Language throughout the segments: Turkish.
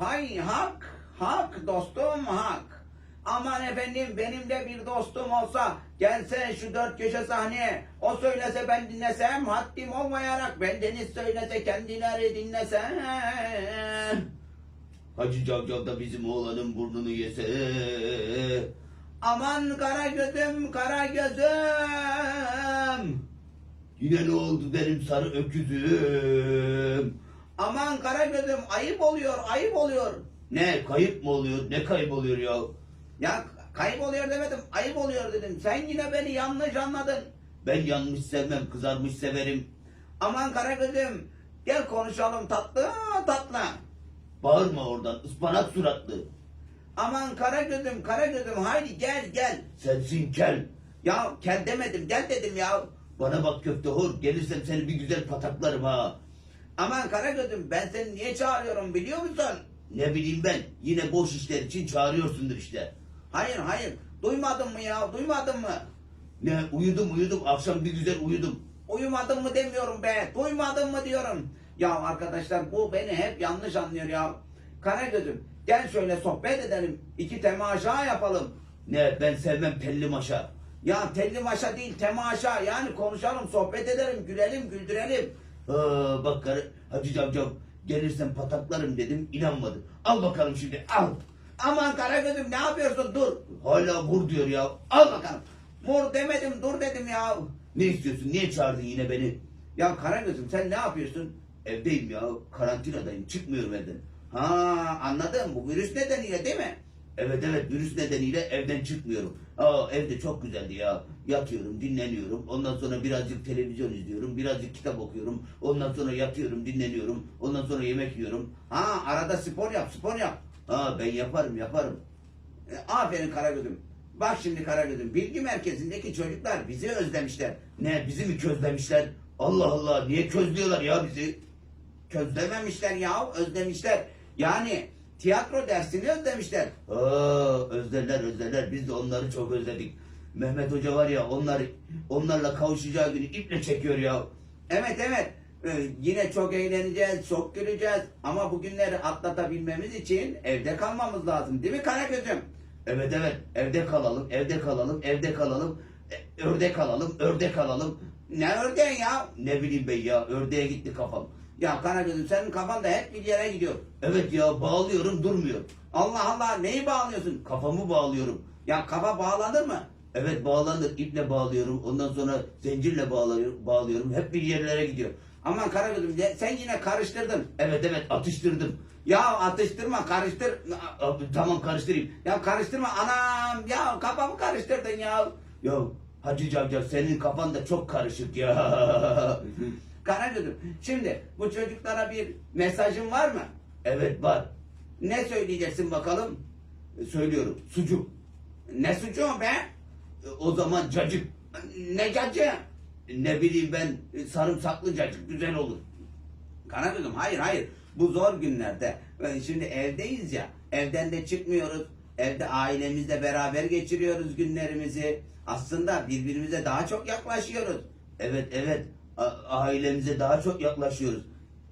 Hay hak, hak dostum hak. Aman efendim benim de bir dostum olsa gelse şu dört köşe sahneye o söylese ben dinlesem haddim olmayarak bendeniz söylese kendileri dinlese Hacı Cavcav da bizim oğlanın burnunu yese. aman kara gözüm kara gözüm Yine ne oldu benim sarı öküzüm? Aman kara gözüm ayıp oluyor ayıp oluyor Ne kayıp mı oluyor? Ne kayıp oluyor ya? ya kayıp oluyor demedim ayıp oluyor dedim sen yine beni yanlış anladın Ben yanmış sevmem, kızarmış severim. aman kara gözüm gel konuşalım tatlı tatlı Bağırma oradan, ıspanak suratlı. Aman kara gözüm kara gözüm haydi gel gel. Sensin kel. Ya gel demedim gel dedim ya. Bana bak köfte hor, gelirsem seni bir güzel pataklarım ha. Aman kara gözüm ben seni niye çağırıyorum biliyor musun? Ne bileyim ben, yine boş işler için çağırıyorsundur işte. Hayır hayır duymadın mı ya duymadın mı? Ne uyudum uyudum, akşam bir güzel uyudum. Uyumadın mı demiyorum be duymadın mı diyorum. Ya arkadaşlar bu beni hep yanlış anlıyor ya. Kara gözüm gel şöyle sohbet edelim. iki temaşa yapalım. Ne ben sevmem pelli maşa. Ya telli maşa değil temaşa yani konuşalım sohbet edelim gülelim güldürelim. Aa, bak karı, Hacı Cavcav gelirsen pataklarım dedim, inanmadı. Al bakalım şimdi, al. Aman kara gözüm ne yapıyorsun dur. Hala vur diyor ya. Al bakalım. Mor demedim dur dedim ya. Ne istiyorsun, niye çağırdın yine beni? Ya Karagöz'üm sen ne yapıyorsun? Evdeyim ya, karantinadayım, çıkmıyorum evden. Ha anladım bu virüs nedeniyle değil mi? Evet evet virüs nedeniyle evden çıkmıyorum. Aa evde çok güzeldi ya. Yatıyorum, dinleniyorum. Ondan sonra birazcık televizyon izliyorum. Birazcık kitap okuyorum. Ondan sonra yatıyorum, dinleniyorum. Ondan sonra yemek yiyorum. Ha arada spor yap spor yap. Ha ben yaparım, yaparım. E, aferin Karagöz'üm. Bak şimdi Karagöz'üm bilgi merkezindeki çocuklar bizi özlemişler. Ne bizi mi közlemişler? Allah Allah niye közlüyorlar ya bizi? Közlememişler ya özlemişler. Yani tiyatro dersini özlemişler. Aa özlerler özlerler. Biz de onları çok özledik. Mehmet Hoca var ya onlar onlarla kavuşacağı günü iple çekiyor ya. Evet evet Ee, yine çok eğleneceğiz, çok güleceğiz. Ama bu günleri atlatabilmemiz için evde kalmamız lazım değil mi Karagöz'üm? Evet evet evde kalalım, evde kalalım, evde kalalım. E, ördek alalım, ördek alalım. Ne ördeğin ya? Ne bileyim ben ya ördeğe gitti kafam. Ya Karagöz'üm senin kafan da hep bir yere gidiyor. Evet ya bağlıyorum durmuyor. Allah Allah neyi bağlıyorsun? Kafamı bağlıyorum. Ya kafa bağlanır mı? Evet bağlanır iple bağlıyorum. Ondan sonra zincirle bağlıyorum, bağlıyorum. Hep bir yerlere gidiyor. Aman Karagöz'üm sen yine karıştırdın. Evet evet atıştırdım. Ya atıştırma karıştır. Tamam karıştırayım. Ya karıştırma anam ya kafamı karıştırdın ya. Ya Hacı Cavcav senin kafan da çok karışık ya. Karagöz'üm şimdi bu çocuklara bir mesajın var mı? evet var. Ne söyleyeceksin bakalım? Söylüyorum. Sucuk. Ne suçu be? O zaman cacık. Ne cacı? Ne bileyim ben sarımsaklı cacık güzel olur. Karagöz'üm hayır hayır. Bu zor günlerde. e, Şimdi evdeyiz ya. Evden de çıkmıyoruz. Evde ailemizle beraber geçiriyoruz günlerimizi. Aslında birbirimize daha çok yaklaşıyoruz. Evet evet ailemize daha çok yaklaşıyoruz.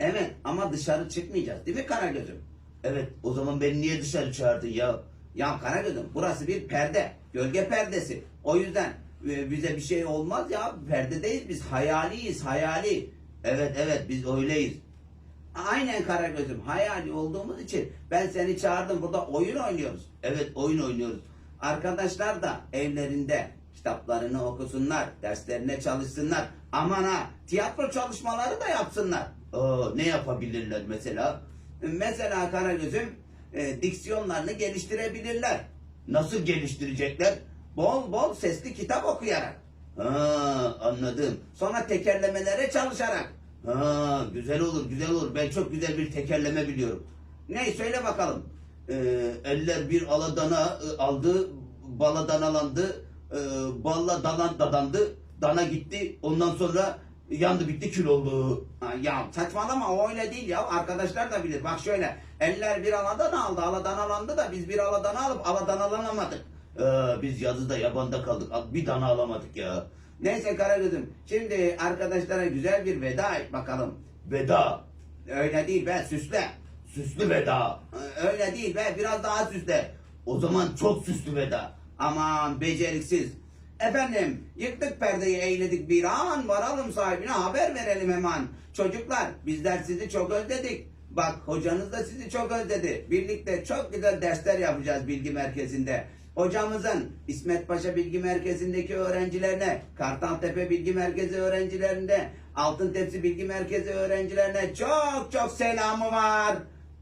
Evet ama dışarı çıkmayacağız değil mi Karagöz'üm? Evet o zaman beni niye dışarı çağırdın ya? Ya Karagöz'üm burası bir perde. Gölge perdesi. O yüzden e, bize bir şey olmaz ya. Perdedeyiz biz. Hayaliyiz hayali. Evet evet biz öyleyiz. Aynen Karagöz'üm. Hayali olduğumuz için ben seni çağırdım. Burada oyun oynuyoruz. Evet oyun oynuyoruz. Arkadaşlar da evlerinde kitaplarını okusunlar, derslerine çalışsınlar. Aman ha, tiyatro çalışmaları da yapsınlar. Aa, ne yapabilirler mesela? Mesela Karagöz'üm e, diksiyonlarını geliştirebilirler. Nasıl geliştirecekler? Bol bol sesli kitap okuyarak. Ha anladım. Sonra tekerlemelere çalışarak. Ha güzel olur güzel olur. Ben çok güzel bir tekerleme biliyorum. Ne söyle bakalım. Ee, eller bir aladana e, aldı, bala danalandı, e, balla dalan dadandı, dana gitti, ondan sonra yandı bitti kül oldu. Ha, ya saçmalama o öyle değil ya. Arkadaşlar da bilir. Bak şöyle. Eller bir aladan aldı. Aladan alandı da biz bir aladan alıp aladan alanamadık. Ee, biz yazıda yabanda kaldık, bir dana alamadık ya. Neyse Karagöz'üm. Şimdi arkadaşlara güzel bir veda et bakalım. Veda, Öyle değil be süsle. Süslü veda. Ee, Öyle değil be biraz daha süsle. O zaman çok süslü veda. Aman beceriksiz. Efendim yıktık perdeyi eğledik bir an varalım sahibine haber verelim hemen. Çocuklar bizler sizi çok özledik. Bak hocanız da sizi çok özledi. Birlikte çok güzel dersler yapacağız bilgi merkezinde. Hocamızın İsmet Paşa Bilgi Merkezi'ndeki öğrencilerine, Kartaltepe Bilgi Merkezi öğrencilerine, Altın Tepsi Bilgi Merkezi öğrencilerine çok çok selamı var.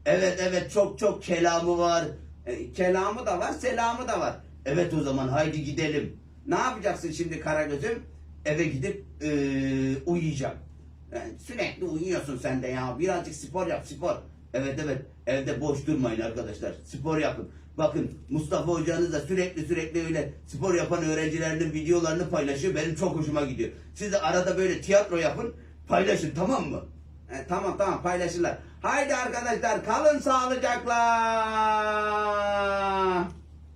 Evet evet çok çok kelamı var. E, kelamı da var, selamı da var. Evet o zaman haydi gidelim. Ne yapacaksın şimdi Karagöz'üm? Eve gidip eee, uyuyacağım. Yani sürekli uyuyorsun sen de ya. Birazcık spor yap spor. Evet evet evde boş durmayın arkadaşlar. Spor yapın. Bakın Mustafa hocanız da sürekli sürekli öyle spor yapan öğrencilerinin videolarını paylaşıyor. Benim çok hoşuma gidiyor. Siz de arada böyle tiyatro yapın paylaşın tamam mı? E, tamam tamam paylaşırlar. Haydi arkadaşlar kalın sağlıcakla.